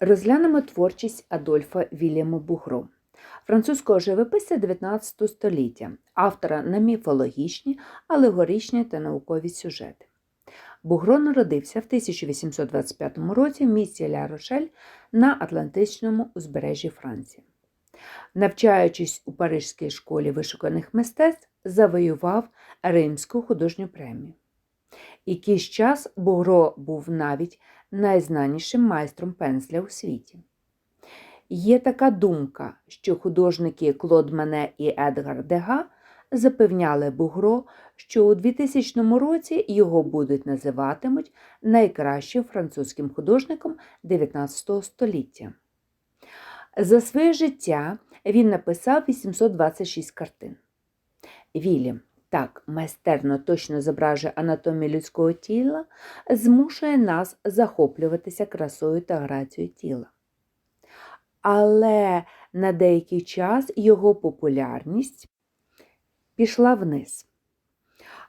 Розглянемо творчість Адольфа Вільяма Бугро, французького живописця 19 століття, автора на міфологічні, алегоричні та наукові сюжети. Бугро народився в 1825 році в місті Ля-Рошель на Атлантичному узбережжі Франції. Навчаючись у Парижській школі вишуканих мистецтв, завоював Римську художню премію. Якийсь час Бугро був навіть найзнанішим майстром пензля у світі. Є така думка, що художники Клод Мане і Едгар Дега запевняли Бугро, що у 2000 році його будуть називатимуть найкращим французьким художником 19 століття. За своє життя він написав 826 картин. Вільям так майстерно точно зображує анатомію людського тіла, змушує нас захоплюватися красою та грацією тіла. Але на деякий час його популярність пішла вниз.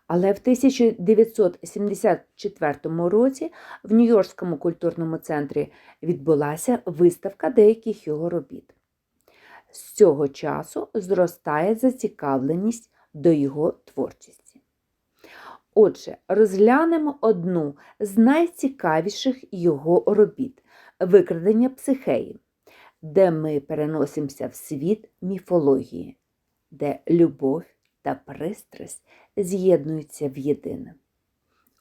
Але в 1974 році в Нью-Йоркському культурному центрі відбулася виставка деяких його робіт. З цього часу зростає зацікавленість до його творчості. Отже, розглянемо одну з найцікавіших його робіт викрадення психеї, де ми переносимося в світ міфології, де любов та пристрасть з'єднуються в єдине.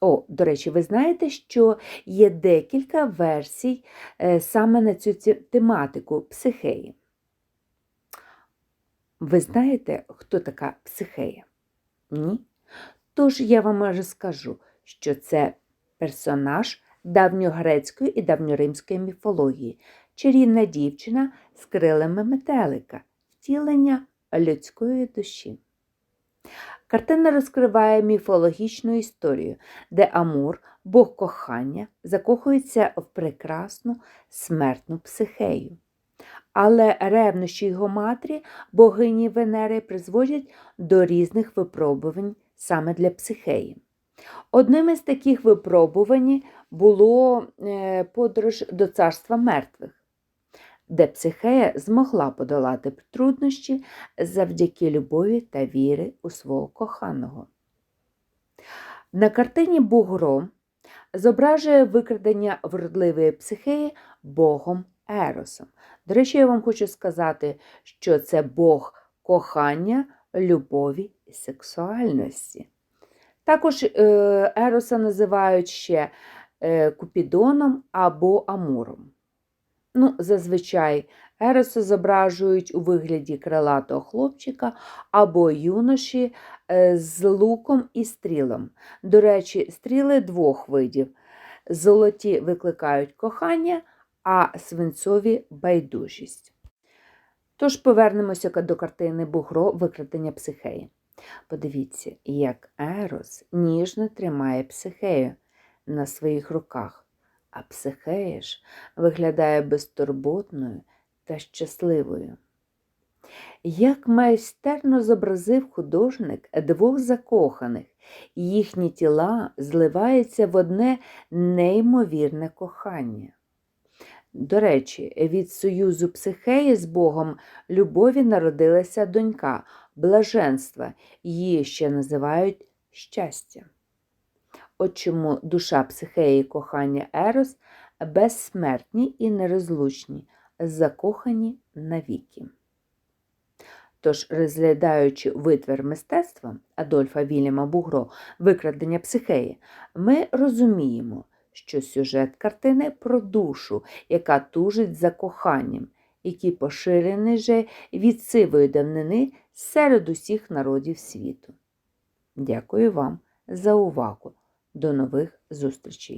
О, до речі, ви знаєте, що є декілька версій е, саме на цю тематику психеї. Ви знаєте, хто така психея? Ні? Тож я вам може скажу, що це персонаж давньогрецької і давньоримської міфології, чарівна дівчина з крилами метелика, втілення людської душі. Картина розкриває міфологічну історію, де Амур, Бог кохання, закохується в прекрасну смертну психею. Але ревнощі його матері, богині Венери, призводять до різних випробувань саме для психеї. Одним із таких випробувань було е, подорож до царства мертвих, де психея змогла подолати труднощі завдяки любові та віри у свого коханого. На картині Бугро зображує викрадення вродливої психеї Богом Еросом. До речі, я вам хочу сказати, що це Бог кохання, любові і сексуальності. Також е, Ероса називають ще е, Купідоном або Амуром. Ну, Зазвичай Ероса зображують у вигляді крилатого хлопчика або юноші е, з луком і стрілом. До речі, стріли двох видів. Золоті викликають кохання, а свинцові байдужість. Тож повернемося до картини Бугро Викрадення психеї. Подивіться, як Ерос ніжно тримає психею на своїх руках, а психея ж виглядає безтурботною та щасливою. Як майстерно зобразив художник двох закоханих, їхні тіла зливаються в одне неймовірне кохання. До речі, від союзу психеї з Богом любові народилася донька, блаженства, її ще називають щастя. От чому душа психеї кохання Ерос безсмертні і нерозлучні, закохані навіки. Тож, розглядаючи витвір мистецтва Адольфа Вільяма Бугро Викрадення психеї, ми розуміємо, що сюжет картини про душу, яка тужить за коханням, який поширений вже від сивої давнини серед усіх народів світу. Дякую вам за увагу. До нових зустрічей!